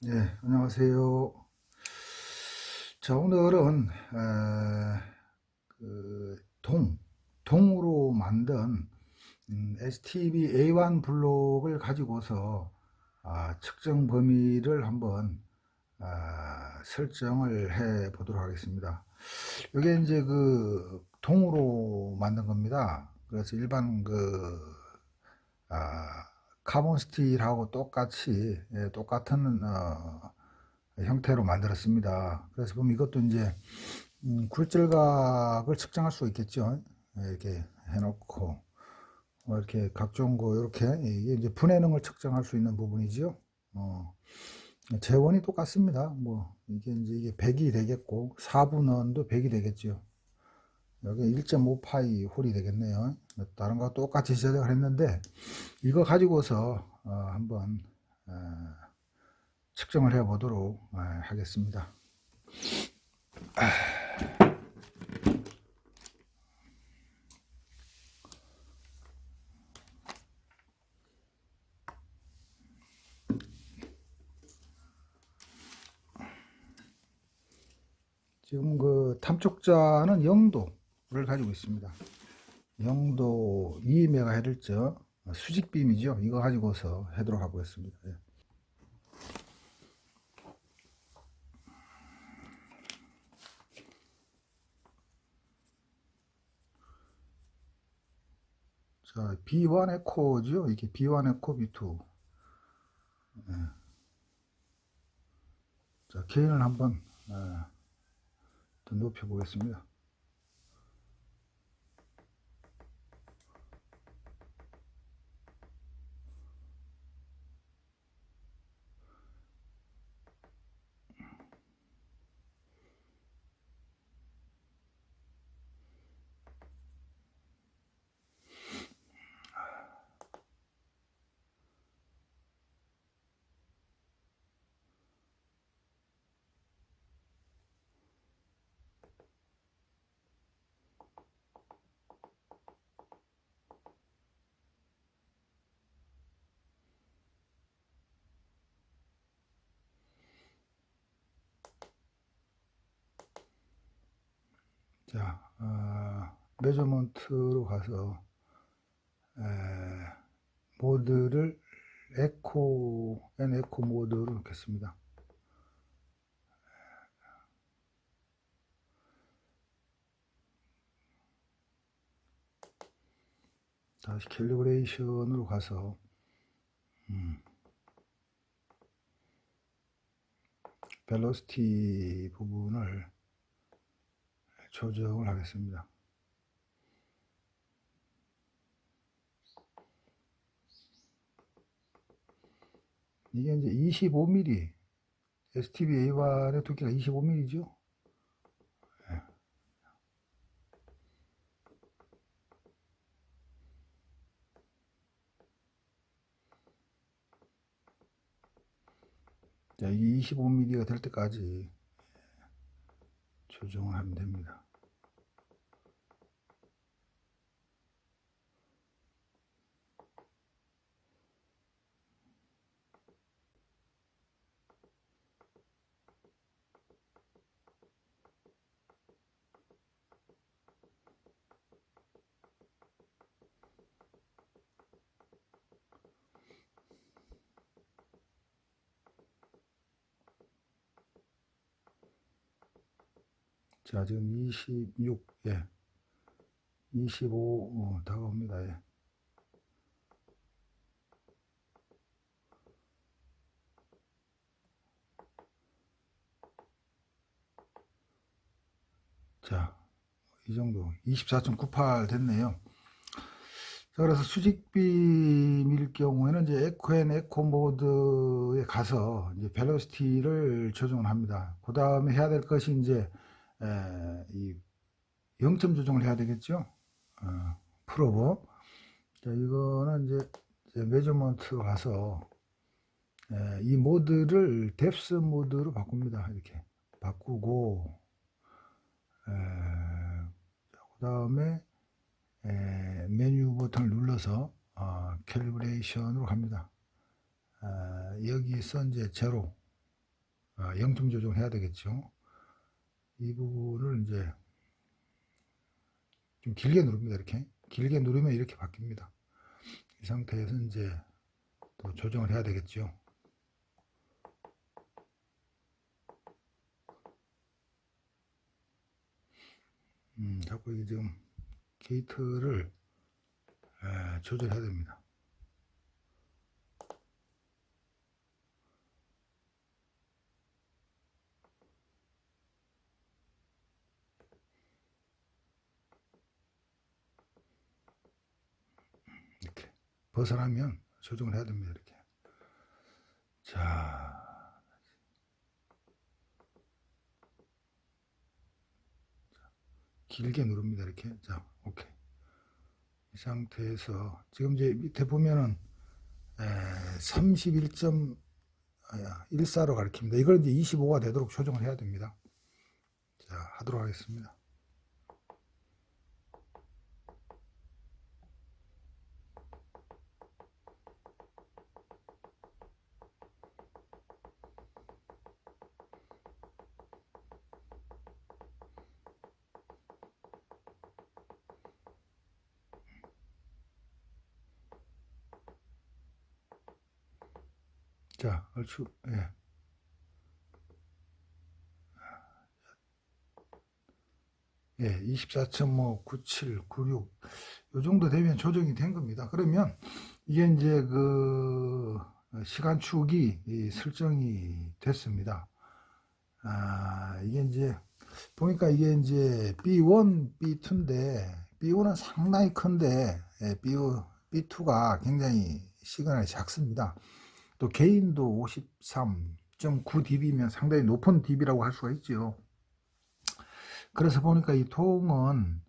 네, 안녕하세요. 자, 오늘은 에, 그 동, 동으로 만든 음, STB A1 블록을 가지고서 아, 측정 범위를 한번 아, 설정을 해 보도록 하겠습니다. 이게 이제 그 동으로 만든 겁니다. 그래서 일반 그 아, 카본 스틸하고 똑같이 예, 똑같은 어, 형태로 만들었습니다. 그래서 보면 이것도 이제 음, 굴절각을 측정할 수 있겠죠. 예, 이렇게 해놓고 뭐 이렇게 각종 거 이렇게 이게 이제 분해능을 측정할 수 있는 부분이지요. 어, 재원이 똑같습니다. 뭐 이게 이제 이게 100이 되겠고 4분원도 100이 되겠죠. 여기 1.5파이 홀이 되겠네요. 다른 거 똑같이 제작을 했는데 이거 가지고서 어, 한번 어, 측정을 해 보도록 어, 하겠습니다. 지금 그 탐촉자는 0도 를 가지고 있습니다. 0도 2MHz 수직빔이죠. 이거 가지고서 하도록 하겠습니다. 예. 자, B1 에코죠. 이게 B1 에코 B2. 예. 자, 게인을 한번 예, 더 높여 보겠습니다. 자, 어, 메저먼트로 가서 에, 모드를 에코 앤 에코 모드로 넣겠습니다. 다시 캘리브레이션으로 가서 음, 벨로시티 부분을 조정을 하겠습니다. 이게 이제 25mm STB A1의 두께가 25mm죠. 자, 이 25mm가 될 때까지 조정을 하면 됩니다. 자, 지금 26, 예. 25, 어, 다가옵니다. 예. 자, 이 정도. 24.98 됐네요. 자, 그래서 수직빔일 경우에는 이제 에코앤 에코 모드에 가서 이제 벨로시티를 조정을 합니다. 그 다음에 해야 될 것이 이제 에, 이 0점 조정을 해야 되겠죠. 어, 프로브. 자, 이거는 이제, 이제 메저먼트 가서 에, 이 모드를 뎁스 모드로 바꿉니다. 이렇게 바꾸고 그 다음에 메뉴 버튼을 눌러서 어, 캘리브레이션으로 갑니다. 아, 여기서 이제 제로 0점 조정해야 되겠죠. 이 부분을 이제 좀 길게 누릅니다. 이렇게 길게 누르면 이렇게 바뀝니다. 이 상태에서 이제 또 조정을 해야 되겠죠. 음, 자꾸 이게 지금 게이트를 에, 조절해야 됩니다. 이렇게 벗어나면 조정을 해야 됩니다. 이렇게. 자, 길게 누릅니다. 이렇게. 자, 오케이. 이 상태에서 지금 이제 밑에 보면은 31.14로 가리킵니다. 이걸 이제 25가 되도록 조정을 해야 됩니다. 자, 하도록 하겠습니다. 자, 얼추, 예. 예, 24.59796 요 정도 되면 조정이 된 겁니다. 그러면 이게 이제 그 시간축이 이 설정이 됐습니다. 아, 이게 이제 보니까 이게 이제 B1, B2인데 B1은 상당히 큰데 예, B, B2가 굉장히 시간이 작습니다. 또 개인도 53.9dB면 상당히 높은 dB라고 할 수가 있죠. 그래서 보니까 이 통은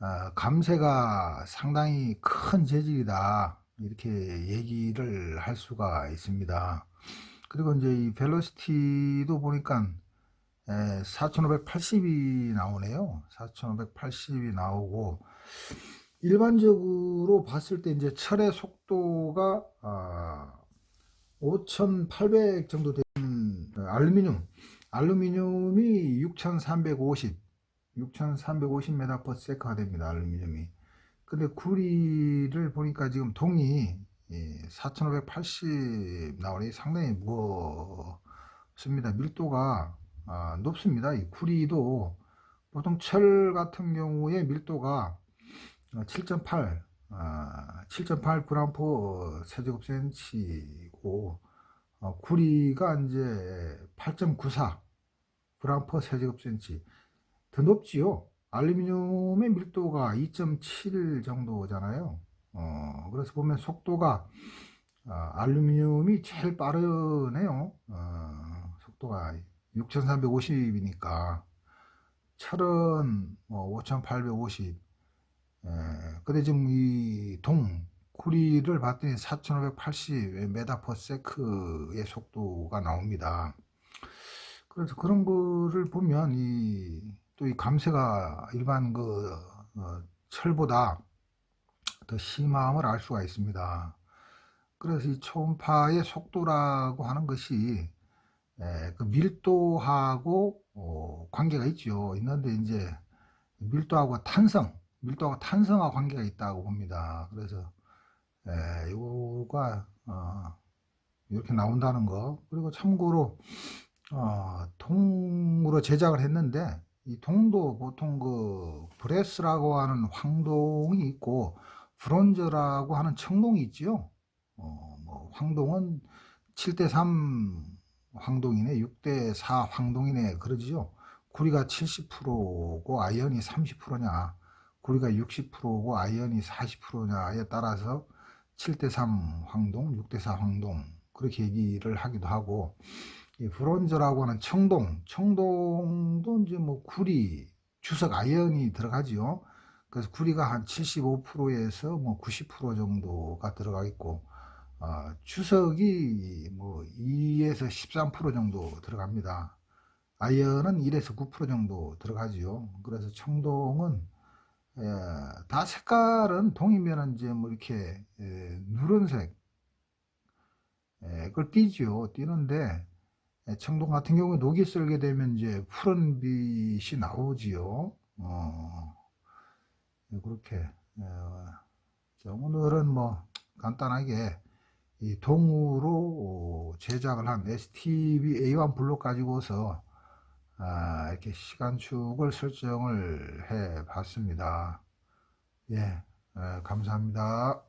어, 감세가 상당히 큰 재질이다 이렇게 얘기를 할 수가 있습니다. 그리고 이제 이 벨로시티도 보니까 4580이 나오네요. 4580이 나오고 일반적으로 봤을 때 이제 철의 속도가 5,800 정도 되는 알루미늄, 알루미늄이 6,350, 6,350m/s가 됩니다. 알루미늄이. 근데 구리를 보니까 지금 동이 4,580 나오니 상당히 무겁습니다. 밀도가 아, 높습니다. 이 구리도 보통 철 같은 경우에 밀도가 7.8 아, 7.8g 세제곱센치 고 어, 구리가 이제 8.94 g 세제곱센치 더 높지요. 알루미늄의 밀도가 2.7 정도잖아요. 어, 그래서 보면 속도가 어, 알루미늄이 제일 빠르네요. 어, 속도가 6,350이니까 철은 뭐 5,850 예, 근데 지금 이 동, 구리를 봤더니 4580 메다퍼세크의 속도가 나옵니다. 그래서 그런 거를 보면 이, 또 이 감쇄가 일반 그, 어, 철보다 더 심함을 알 수가 있습니다. 그래서 이 초음파의 속도라고 하는 것이 에, 그 밀도하고 어, 관계가 있죠. 있는데 이제 밀도하고 탄성, 밀도가 탄성과 관계가 있다고 봅니다. 그래서 에, 이거가 어, 이렇게 나온다는 거 그리고 참고로 어, 통으로 제작을 했는데 이 통도 보통 그 브레스라고 하는 황동이 있고 브론저라고 하는 청동이 있지요. 어, 뭐 황동은 7대3 황동이네, 6대4 황동이네 그러지요. 구리가 70%고 아이언이 30%냐. 구리가 60%고 아이언이 40%냐에 따라서 7대3 황동, 6대4 황동 그렇게 얘기를 하기도 하고 이 브론즈라고 하는 청동, 청동도 이제 뭐 구리, 주석 아이언이 들어가지요. 그래서 구리가 한 75%에서 뭐 90% 정도가 들어가 있고 어, 주석이 뭐 2에서 13% 정도 들어갑니다. 아이언은 1에서 9% 정도 들어가지요. 그래서 청동은 예, 다 색깔은 동이면 이제 뭐 이렇게 예, 누런색 예, 그걸 띄죠. 띄는데 예, 청동 같은 경우에 녹이 쓸게 되면 이제 푸른 빛이 나오지요. 어, 예, 그렇게. 어, 자, 오늘은 뭐 간단하게 이 동으로 제작을 한 STB A1 블록 가지고서 아, 이렇게 시간축을 설정을 해 봤습니다. 예, 예, 감사합니다.